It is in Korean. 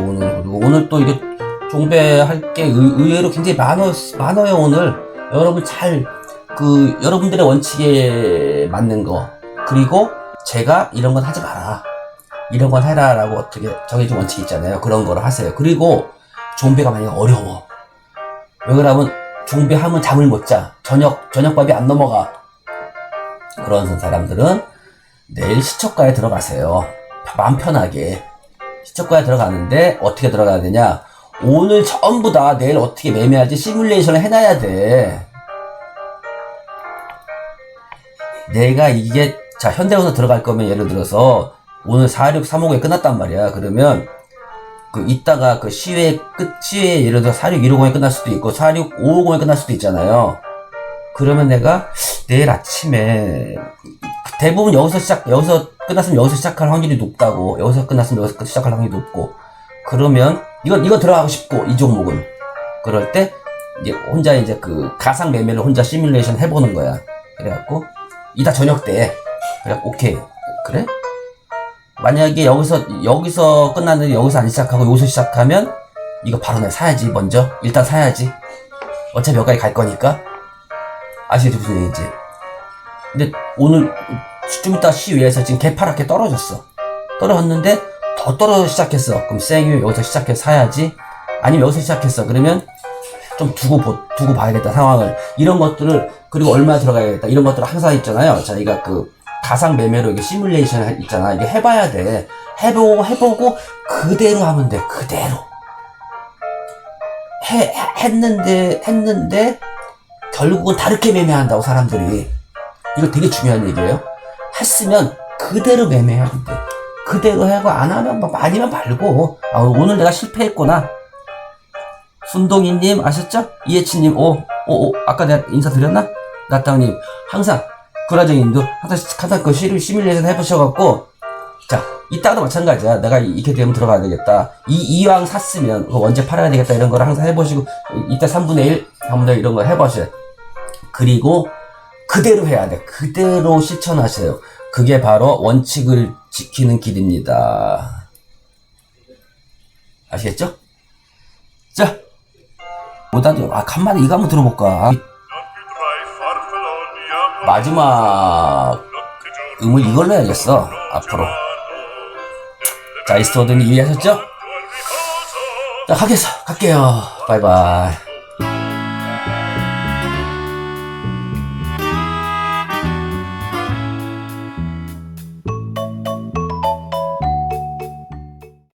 오늘 그리고. 오늘 또 이게 종배할 게 의, 의외로 굉장히 많어 많아요 오늘. 여러분 잘 그 여러분들의 원칙에 맞는 거. 그리고 제가 이런 건 하지 마라. 이런 건 해라라고 어떻게 정해진 원칙 있잖아요. 그런 거를 하세요. 그리고 종배가 만약에 어려워. 왜 그러면 종배하면 잠을 못자. 저녁 저녁밥이 안 넘어가. 그런 사람들은 내일 시초과에 들어가세요. 마음 편하게 시초과에 들어가는데 어떻게 들어가야 되냐? 오늘 전부 다 내일 어떻게 매매할지 시뮬레이션을 해놔야 돼. 내가 이게 자 현대로서 들어갈 거면 예를 들어서 오늘 46350에 끝났단 말이야. 그러면 그 이따가 그 시회 끝 시회 예를 들어 46150에 끝날 수도 있고 46550에 끝날 수도 있잖아요. 그러면 내가 내일 아침에 대부분 여기서 시작 여기서 끝났으면 여기서 시작할 확률이 높다고 여기서 끝났으면 여기서 시작할 확률이 높고 그러면 이거 이거 들어가고 싶고 이 종목은. 그럴 때 이제 혼자 이제 그 가상 매매를 혼자 시뮬레이션 해보는 거야. 그래갖고 이따 저녁 때. 그래 오케이. 그래? 만약에 여기서 여기서 끝났는데 여기서 안 시작하고 여기서 시작하면 이거 바로 내가 사야지 먼저. 일단 사야지. 어차피 여기까지 갈 거니까. 아시겠죠? 무슨 얘기인지. 근데 오늘 좀 이따 시위에서 지금 개파랗게 떨어졌어. 떨어졌는데 더 떨어져 시작했어. 그럼 생유 여기서 시작해서 사야지. 아니면 여기서 시작했어. 그러면 좀 두고 보, 두고 봐야겠다 상황을. 이런 것들을 그리고 얼마 들어가야겠다. 이런 것들 항상 있잖아요. 저희가 그 가상 매매로 이게 시뮬레이션 있잖아. 이게 해봐야 돼. 해보고 해보고 그대로 하면 돼. 그대로. 해 해- 했는데 했는데 결국은 다르게 매매한다고 사람들이. 이거 되게 중요한 얘기예요 했으면 그대로 매매해야 돼 그대로 하고 안 하면 뭐 아니면 말고 아, 오늘 내가 실패했구나. 순동이님 아셨죠? 이해치님 오, 오, 오 아까 내가 인사드렸나? 나땅님 항상 구라정님도 항상 항상 그 시뮬레이션 해보셔갖고 자 이따가도 마찬가지야. 내가 이- 이렇게 되면 들어가야 되겠다. 이 이왕 샀으면 언제 팔아야 되겠다. 이런 거를 항상 해보시고 이따 3분의 1 3분의 1 이런 거 해보셔요 그리고 그대로 해야 돼. 그대로 실천하세요. 그게 바로 원칙을 지키는 길입니다. 아시겠죠? 자 못하죠. 아 간만에 이거 한번 들어볼까? 마지막 음을 이걸로 해야겠어 앞으로. 자 이스토어든 이해하셨죠? 자 가겠어. 갈게요. 바이바이